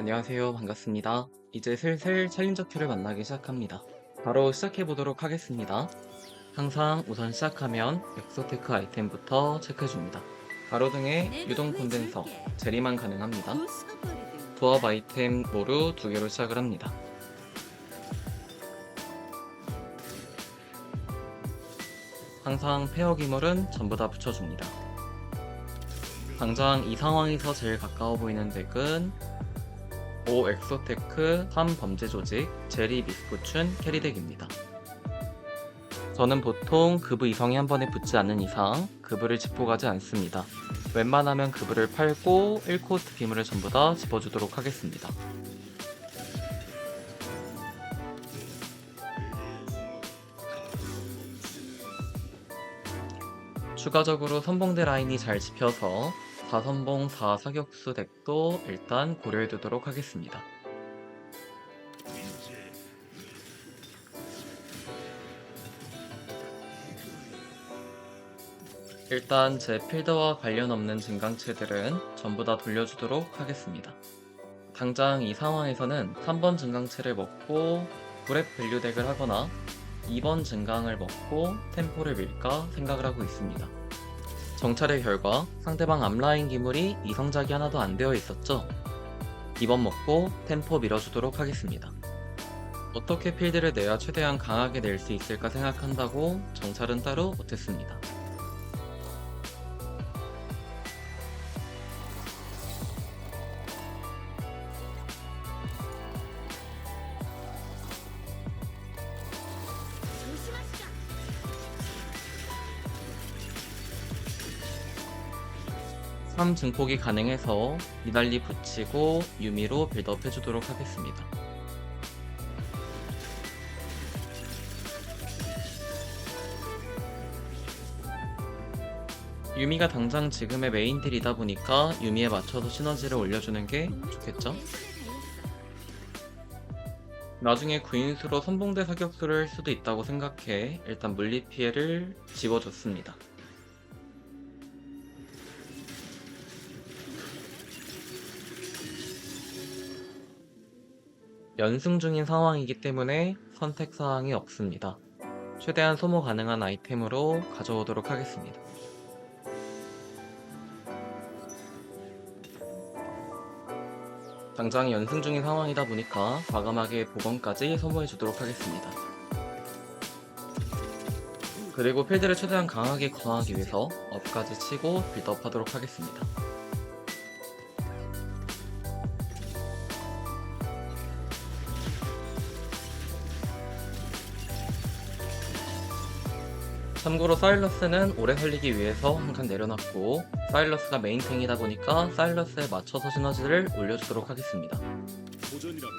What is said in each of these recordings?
안녕하세요. 반갑습니다. 이제 슬슬 챌린저 큐를 만나기 시작합니다. 바로 시작해 보도록 하겠습니다. 항상 우선 시작하면 엑소테크 아이템부터 체크해줍니다. 가로등에 유동 콘덴서, 제리만 가능합니다. 부업 아이템 모루 두 개로 시작을 합니다. 항상 페어 기물은 전부 다 붙여줍니다. 당장 이 상황에서 제일 가까워 보이는 덱은 5 엑소테크 3 범죄 조직 제리 미스포춘 캐리덱입니다. 저는 보통 급부 이성이 한 번에 붙지 않는 이상 급부를 짚고 가지 않습니다. 웬만하면 급부를 팔고 1코스트 비물을 전부 다 짚어주도록 하겠습니다. 추가적으로 선봉대 라인이 잘 짚혀서 4선봉 4사격수 덱도 일단 고려해 두도록 하겠습니다. 일단 제 필드와 관련 없는 증강체들은 전부 다 돌려주도록 하겠습니다. 당장 이 상황에서는 3번 증강체를 먹고 브랩 밸류 덱을 하거나 2번 증강을 먹고 템포를 밀까 생각을 하고 있습니다. 정찰의 결과 상대방 앞라인 기물이 이성작이 하나도 안 되어 있었죠. 2번 먹고 템포 밀어주도록 하겠습니다. 어떻게 필드를 내야 최대한 강하게 낼 수 있을까 생각한다고 정찰은 따로 못했습니다. 삼 증폭이 가능해서 니달리 붙이고 유미로 빌드업 해주도록 하겠습니다. 유미가 당장 지금의 메인 딜이다 보니까 유미에 맞춰서 시너지를 올려주는 게 좋겠죠? 나중에 구인수로 선봉대 사격수를 할 수도 있다고 생각해 일단 물리 피해를 집어줬습니다. 연승 중인 상황이기 때문에 선택 사항이 없습니다. 최대한 소모 가능한 아이템으로 가져오도록 하겠습니다. 당장 연승 중인 상황이다 보니까 과감하게 보건까지 소모해 주도록 하겠습니다. 그리고 필드를 최대한 강하게 강화하기 위해서 업까지 치고 빌드업 하도록 하겠습니다. 참고로 사일러스는 오래 살리기 위해서 한 칸 내려놨고 사일러스가 메인탱이다 보니까 사일러스에 맞춰서 시너지를 올려주도록 하겠습니다. 도전이라고.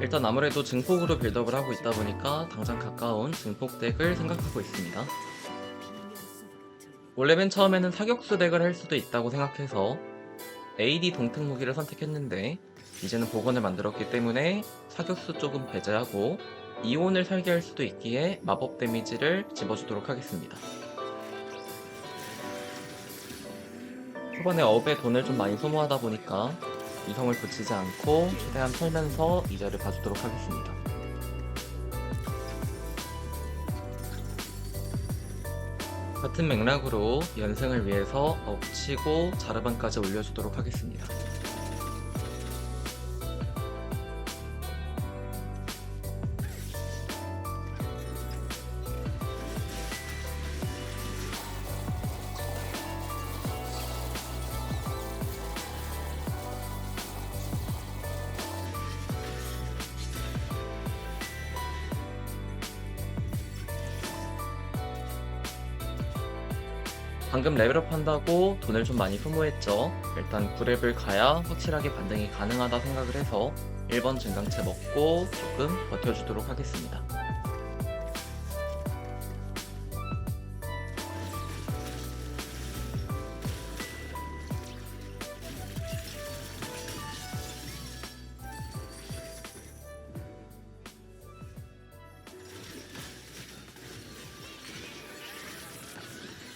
일단 아무래도 증폭으로 빌드업을 하고 있다 보니까 당장 가까운 증폭 덱을 생각하고 있습니다. 원래 맨 처음에는 사격수 덱을 할 수도 있다고 생각해서 AD 동특 무기를 선택했는데 이제는 복원을 만들었기 때문에 사격수 조금 배제하고 이온을 살게 할 수도 있기에 마법 데미지를 집어주도록 하겠습니다. 초반에 업에 돈을 좀 많이 소모하다 보니까 이성을 붙이지 않고 최대한 털면서 이자를 봐주도록 하겠습니다. 같은 맥락으로 연승을 위해서 엎치고 자르반까지 올려주도록 하겠습니다. 방금 레벨업 한다고 돈을 좀 많이 소모했죠. 일단 9렙을 가야 확실하게 반등이 가능하다 생각을 해서 1번 증강체 먹고 조금 버텨주도록 하겠습니다.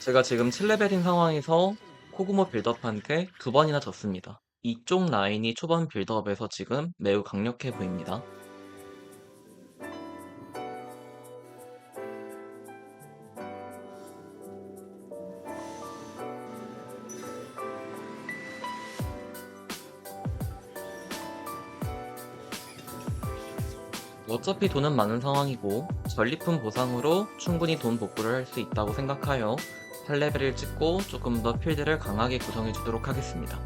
제가 지금 7레벨인 상황에서 코그모 빌드업한테 두 번이나 졌습니다. 이쪽 라인이 초반 빌드업에서 지금 매우 강력해 보입니다. 어차피 돈은 많은 상황이고 전리품 보상으로 충분히 돈 복구를 할 수 있다고 생각하여 8레벨을 찍고 조금 더 필드를 강하게 구성해 주도록 하겠습니다.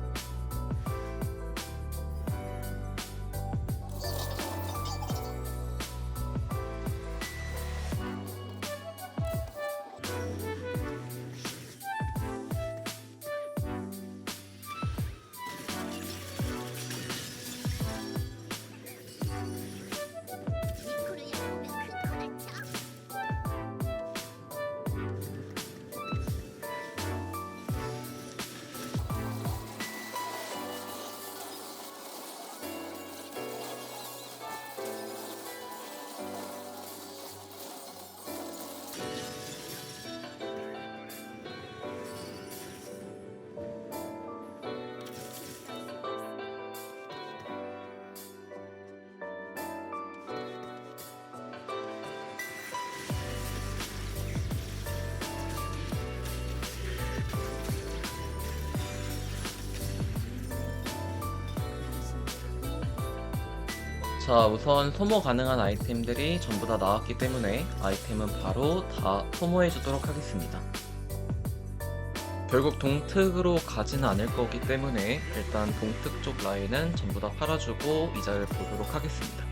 자, 우선 소모 가능한 아이템들이 전부 다 나왔기 때문에 아이템은 바로 다 소모해 주도록 하겠습니다. 결국 동특으로 가지는 않을 거기 때문에 일단 동특 쪽 라인은 전부 다 팔아주고 이자를 보도록 하겠습니다.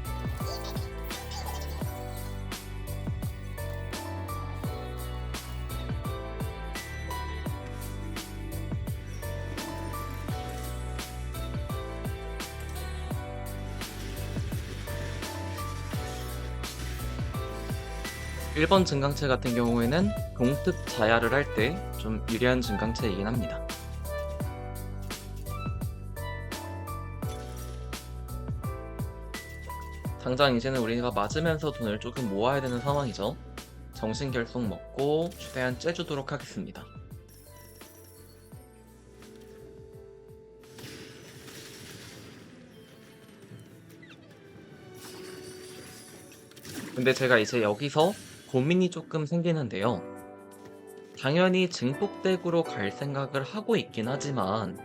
일번 증강체 같은 경우에는 동특 자야를 할 때 좀 유리한 증강체이긴 합니다. 당장 이제는 우리가 맞으면서 돈을 조금 모아야 되는 상황이죠. 정신결속 먹고 최대한 째주도록 하겠습니다. 근데 제가 이제 여기서 고민이 조금 생기는데요. 당연히 증폭덱으로 갈 생각을 하고 있긴 하지만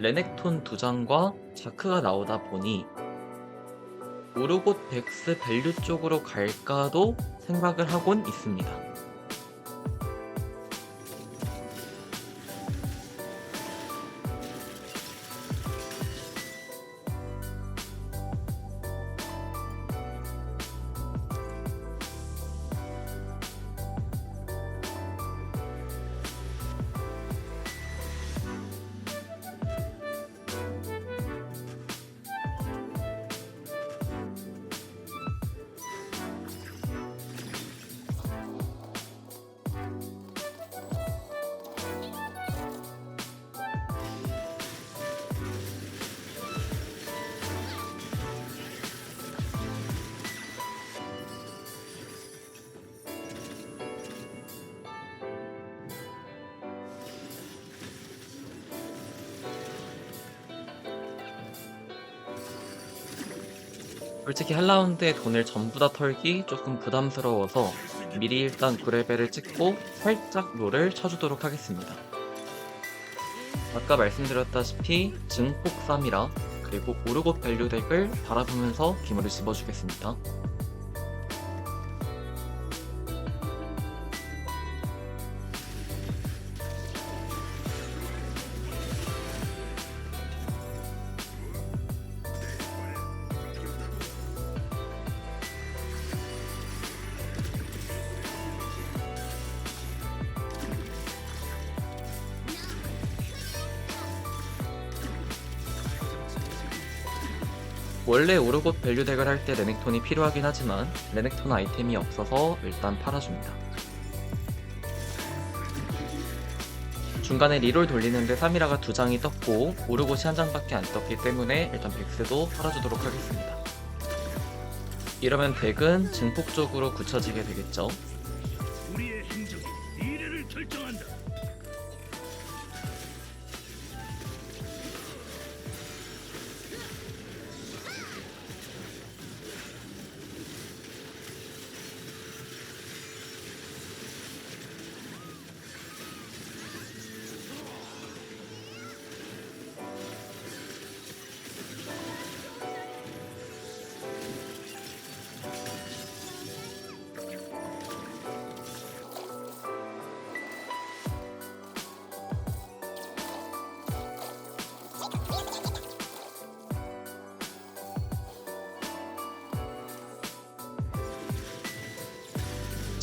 레넥톤 두 장과 자크가 나오다 보니 우르곳 백스 밸류 쪽으로 갈까도 생각을 하곤 있습니다. 솔직히 한 라운드에 돈을 전부 다 털기 조금 부담스러워서 미리 일단 9레벨을 찍고 살짝 롤을 쳐주도록 하겠습니다. 아까 말씀드렸다시피 증폭 3이라 그리고 오르고 밸류 덱을 바라보면서 기물을 집어주겠습니다. 원래 오르곳 밸류 덱을 할 때 레넥톤이 필요하긴 하지만 레넥톤 아이템이 없어서 일단 팔아줍니다. 중간에 리롤 돌리는데 3이라가 두 장이 떴고 오르곳이 한 장밖에 안 떴기 때문에 일단 백스도 팔아주도록 하겠습니다. 이러면 덱은 증폭 쪽으로 굳혀지게 되겠죠.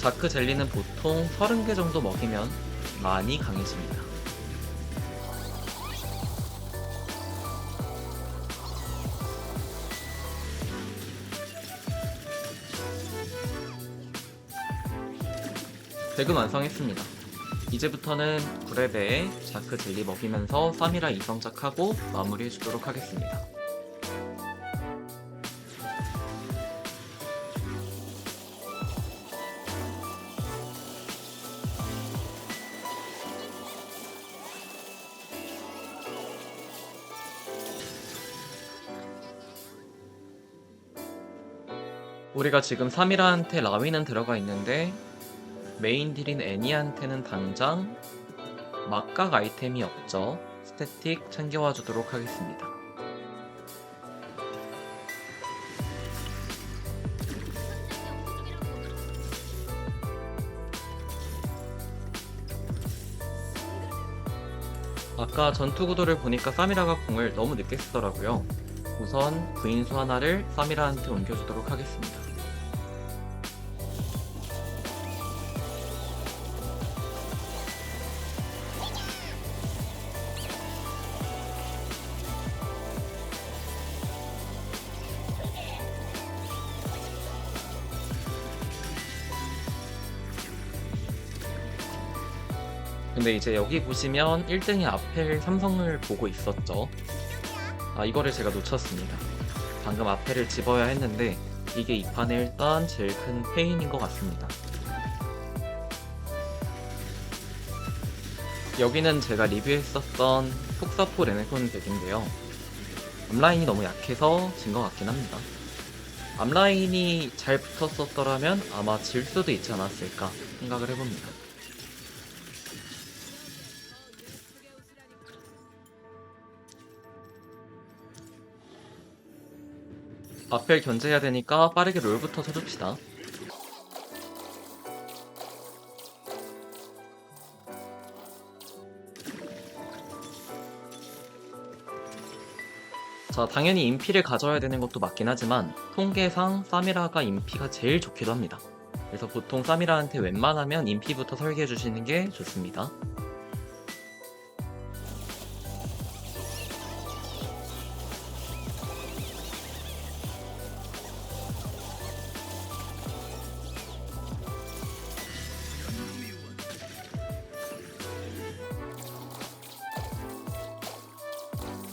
다크 젤리는 보통 30개 정도 먹이면 많이 강해집니다. 덱은 완성했습니다. 이제부터는 9레벨에 자크 젤리 먹이면서 3이라 이성작하고 마무리해주도록 하겠습니다. 우리가 지금 3이라한테 라위는 들어가 있는데 메인 딜인 애니한테는 당장 막각 아이템이 없죠. 스태틱 챙겨와 주도록 하겠습니다. 아까 전투 구도를 보니까 사미라가 궁을 너무 늦게 쓰더라고요. 우선 구인수 하나를 사미라한테 옮겨주도록 하겠습니다. 근데 이제 여기 보시면 1등이 아펠 삼성을 보고 있었죠. 아 이거를 제가 놓쳤습니다. 방금 아펠을 집어야 했는데 이게 이 판에 일단 제일 큰 페인인 것 같습니다. 여기는 제가 리뷰했었던 폭사포 레네콘 덱인데요. 앞라인이 너무 약해서 진 것 같긴 합니다. 앞라인이 잘 붙었었더라면 아마 질 수도 있지 않았을까 생각을 해봅니다. 앞을 견제해야 되니까 빠르게 롤부터 쳐줍시다. 자, 당연히 인피를 가져야 되는 것도 맞긴 하지만 통계상 사미라가 인피가 제일 좋기도 합니다. 그래서 보통 사미라한테 웬만하면 인피부터 설계해 주시는 게 좋습니다.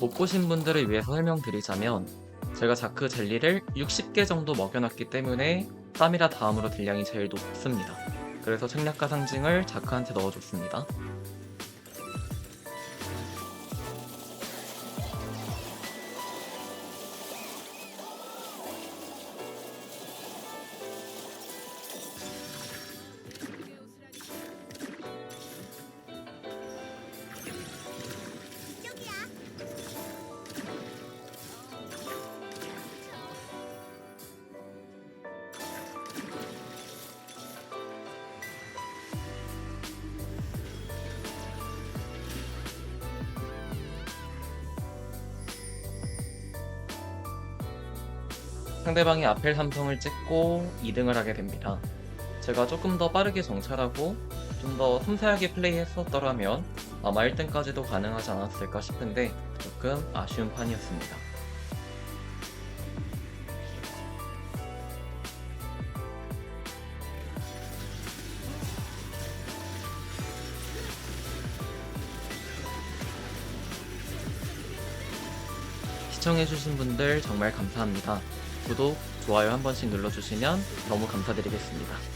못 보신 분들을 위해서 설명드리자면 제가 자크 젤리를 60개 정도 먹여놨기 때문에 쌈이라 다음으로 딜량이 제일 높습니다. 그래서 책략가 상징을 자크한테 넣어줬습니다. 상대방이 아펠 삼성을 찍고 2등을 하게 됩니다. 제가 조금 더 빠르게 정찰하고 좀 더 섬세하게 플레이했었더라면 아마 1등까지도 가능하지 않았을까 싶은데 조금 아쉬운 판이었습니다. 시청해주신 분들 정말 감사합니다. 구독, 좋아요 한 번씩 눌러주시면 너무 감사드리겠습니다.